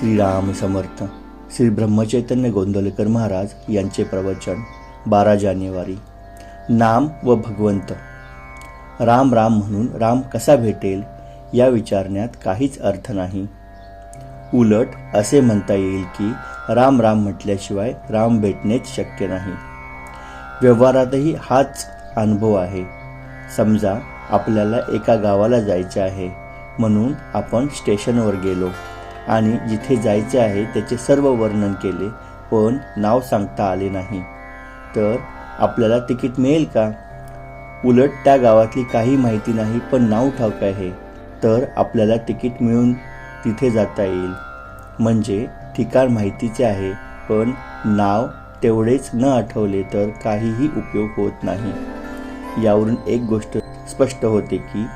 श्रीराम समर्थ श्री ब्रह्मचैतन्य गोंदवलेकर महाराज यांचे प्रवचन बारा जानेवारी. नाम व भगवंत. राम राम म्हणून राम कसा भेटेल या विचारण्यात काहीच अर्थ नाही. उलट असे म्हणता येईल की राम राम म्हटल्याशिवाय राम भेटणेच शक्य नाही. व्यवहारातही हाच अनुभव आहे. समजा आपल्याला एका गावाला जायचे आहे म्हणून आपण स्टेशनवर गेलो. आणि जिथे जायचे आहे त्याचे सर्व वर्णन केले पण नाव सांगता आले नाही. तर आपल्याला तिकीट मिळेल का? उलट त्या गावातली काही माहिती नाही पण नाव ठाऊक आहे. तर आपल्याला तिकीट मिळून तिथे जाता येईल. म्हणजे ठिकाण माहितीचे आहे पण नाव तेवढेच न आठवले तर काहीही उपयोग होत नाही. यावरून एक गोष्ट स्पष्ट होते की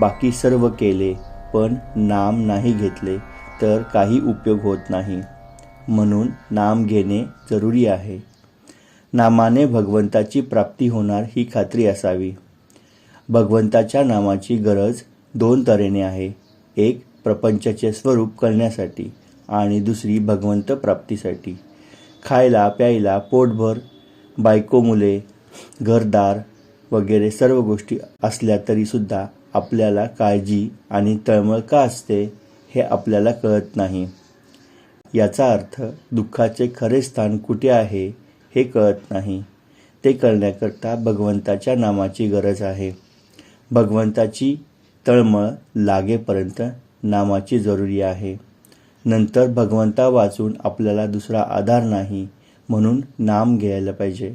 बाकी सर्व केले पण नाम नाही घेतले. तर काही उपयोग होत नाही. म्हणून नाम घेणे जरुरी आहे. नामाने भगवंताची प्राप्ती होणार ही खात्री असावी. भगवंताच्या नामाची गरज दोन तऱ्हेने आहे. एक प्रपंचाचे स्वरूप कळण्यासाठी आणि दुसरी भगवंत प्राप्तीसाठी. खायला प्यायला पोटभर बायको मुले घरदार वगैरे सर्व गोष्टी असल्या तरीसुद्धा आपल्याला काळजी आणि तळमळ का असते? हे आपल्याला कळत नाही. याचा अर्थ दुःखाचे खरे स्थान कुठे आहे हे कळत नाही. ते कळण्याकरता भगवंताच्या नामाची गरज आहे. भगवंताची तळमळ लागेपर्यंत नामाची जरुरी आहे. नंतर भगवंता वाचून आपल्याला दुसरा आधार नाही म्हणून नाम घ्यायला पाहिजे.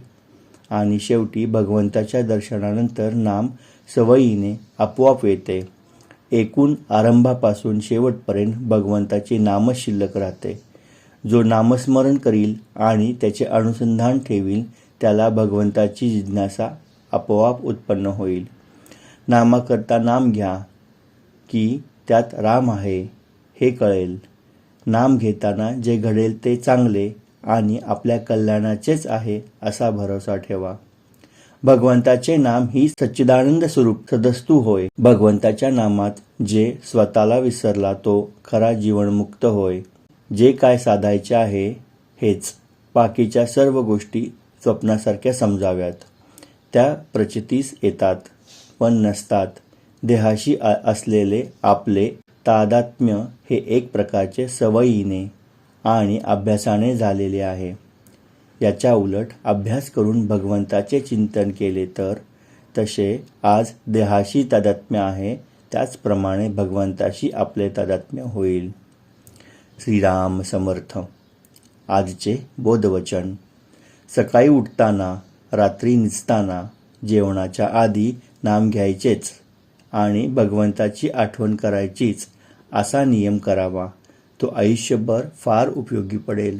आणि शेवटी भगवंताच्या दर्शनानंतर नाम सवयीने आपोआप येते. एकूण आरंभापासून शेवटपर्यंत भगवंताचे नामच शिल्लक राहते. जो नामस्मरण करील आणि त्याचे अनुसंधान ठेवील त्याला भगवंताची जिज्ञासा आपोआप उत्पन्न होईल. नामाकरता नाम घ्या की त्यात राम आहे हे कळेल. नाम घेताना जे घडेल ते चांगले आणि आपल्या कल्याणाचेच आहे असा भरोसा ठेवा. भगवंताचे नाम ही सच्चिदानंद स्वरूप सदस्तू होय. भगवंताच्या नामात जे स्वतःला विसरला तो खरा जीवनमुक्त होय. जे काय साधायचे आहे हेच बाकीच्या सर्व गोष्टी स्वप्नासारख्या समजाव्यात. त्या प्रचितीस येतात पण नसतात. देहाशी असलेले आपले तादात्म्य हे एक प्रकारचे सवयीने आणि अभ्यासाने झालेले आहे. याच्या उलट अभ्यास करून भगवंताचे चिंतन केले तर तसे आज देहाशी तादात्म्य आहे त्याचप्रमाणे भगवंताशी आपले तादात्म्य होईल. श्रीराम समर्थ. आजचे बोधवचन. सकाळी उठताना रात्री निजताना जेवणाच्या आधी नाम घ्यायचेच आणि भगवंताची आठवण करायचीच असा नियम करावा. तो आयुष्यभर फार उपयोगी पडेल.